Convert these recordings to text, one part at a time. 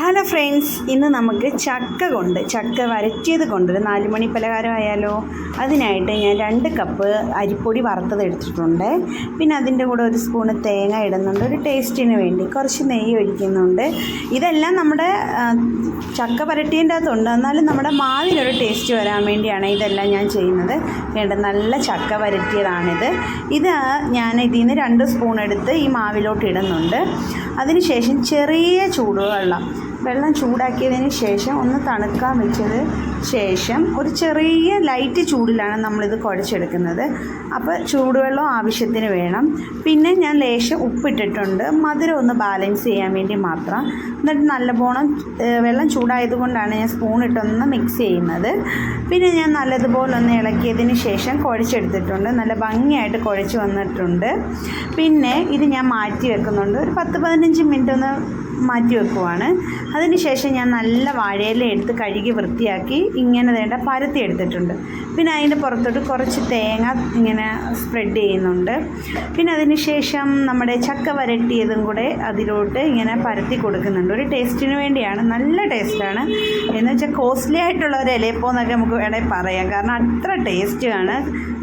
Hello friends ഇന്ന് നമുക്ക് ചക്ക കൊണ്ട് ചക്ക വരറ്റിയത് കൊണ്ട് ഒരു നാല് മണി പലഹാരം ആയാലോ അതിനായിട്ട് ഞാൻ രണ്ട് കപ്പ് അരിപ്പൊടി വറുത്തത് എടുത്തിട്ടുണ്ട്. പിന്നെ അതിന്റെ കൂടെ ഒരു സ്പൂണ് തേങ്ങ ഇടുന്നുണ്ട്. ഒരു ടേസ്റ്റിന് വേണ്ടി കുറച്ച് നെയ്യ് ഒഴിക്കുന്നുണ്ട്. ഇതെല്ലാം നമ്മുടെ ചക്ക വരട്ടിയതിന്റെ അകത്തുണ്ട്. എന്നാലും നമ്മുടെ മാവിനൊരു ടേസ്റ്റ് വരാൻ വേണ്ടിയാണ് ഇതെല്ലാം ഞാൻ ചെയ്യുന്നത്. വേണ്ട നല്ല ചക്ക വരട്ടിയതാണിത്. ഇത് ഞാൻ ഇതിൽ നിന്ന് രണ്ട് സ്പൂൺ എടുത്ത് ഈ മാവിലോട്ട് ഇടുന്നുണ്ട്. അതിനുശേഷം ചെറിയ ചൂടുവെള്ളം വെള്ളം ചൂടാക്കിയതിന് ശേഷം ഒന്ന് തണുക്കാൻ വെച്ചത് ശേഷം ഒരു ചെറിയ ലൈറ്റ് ചൂടിലാണ് നമ്മളിത് കുഴച്ചെടുക്കുന്നത്. അപ്പോൾ ചൂടുവെള്ളം ആവശ്യത്തിന് വേണം. പിന്നെ ഞാൻ ലേശം ഉപ്പിട്ടിട്ടുണ്ട്. മധുരം ഒന്ന് ബാലൻസ് ചെയ്യാൻ വേണ്ടി മാത്രം. എന്നിട്ട് നല്ലപോലെ ഏഹ്, വെള്ളം ചൂടായതുകൊണ്ടാണ് ഞാൻ സ്പൂൺ ഇട്ടൊന്ന് മിക്സ് ചെയ്യുന്നത്. പിന്നെ ഞാൻ നല്ലതുപോലെ ഒന്ന് ഇളക്കിയതിന് ശേഷം കുഴച്ചെടുത്തിട്ടുണ്ട്. നല്ല ഭംഗിയായിട്ട് കുഴച്ച് വന്നിട്ടുണ്ട്. പിന്നെ ഇത് ഞാൻ മാറ്റി വെക്കുന്നുണ്ട്. ഒരു പത്ത് പതിനഞ്ച് മിനിറ്റ് ഒന്ന് മാറ്റി വെക്കുവാണ്. അതിന് ശേഷം ഞാൻ നല്ല വാഴയില എടുത്ത് കഴുകി വൃത്തിയാക്കി ഇങ്ങനെ വേണ്ട പരത്തി എടുത്തിട്ടുണ്ട്. പിന്നെ അതിന്റെ പുറത്തോട്ട് കുറച്ച് തേങ്ങ ഇങ്ങനെ സ്പ്രെഡ് ചെയ്യുന്നുണ്ട്. പിന്നെ അതിന് ശേഷം നമ്മുടെ ചക്ക വരട്ടിയതും കൂടെ അതിലോട്ട് ഇങ്ങനെ പരത്തി കൊടുക്കുന്നുണ്ട്. ഒരു ടേസ്റ്റിന് വേണ്ടിയാണ്. നല്ല ടേസ്റ്റാണ് എന്ന് വെച്ചാൽ കോസ്റ്റ്ലി ആയിട്ടുള്ള ഒരു ഇലയപ്പം എന്നൊക്കെ നമുക്ക് വേണമെങ്കിൽ പറയാം. കാരണം അത്ര ടേസ്റ്റാണ്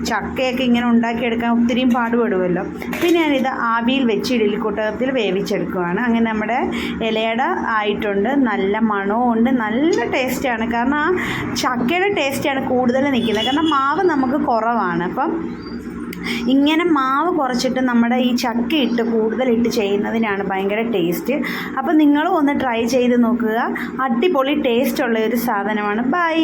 ചക്കയൊക്കെ ഇങ്ങനെ ഉണ്ടാക്കിയെടുക്കാൻ ഒത്തിരിയും പാടുപെടുമല്ലോ പിന്നെ ഞാനിത് ആവിയിൽ വെച്ച് ഇഡലിക്കൂട്ടത്തിൽ വേവിച്ചെടുക്കുവാണ്. അങ്ങനെ നമ്മുടെ ഇലയട ആയിട്ടുണ്ട്. നല്ല മണവും ഉണ്ട്. നല്ല ടേസ്റ്റാണ് കാരണം ആ ചക്കയുടെ ടേസ്റ്റാണ് കൂടുതൽ നിൽക്കുന്നത്. കാരണം മാവ് നമുക്ക് കുറവാണ്. അപ്പം ഇങ്ങനെ മാവ് കുറച്ചിട്ട് നമ്മുടെ ഈ ചക്ക ഇട്ട് കൂടുതലിട്ട് ചെയ്യുന്നതിനാണ് ഭയങ്കര ടേസ്റ്റ് അപ്പോൾ നിങ്ങളും ഒന്ന് ട്രൈ ചെയ്ത് നോക്കുക. അടിപൊളി ടേസ്റ്റ് ഉള്ള ഒരു സാധനമാണ്. ബൈ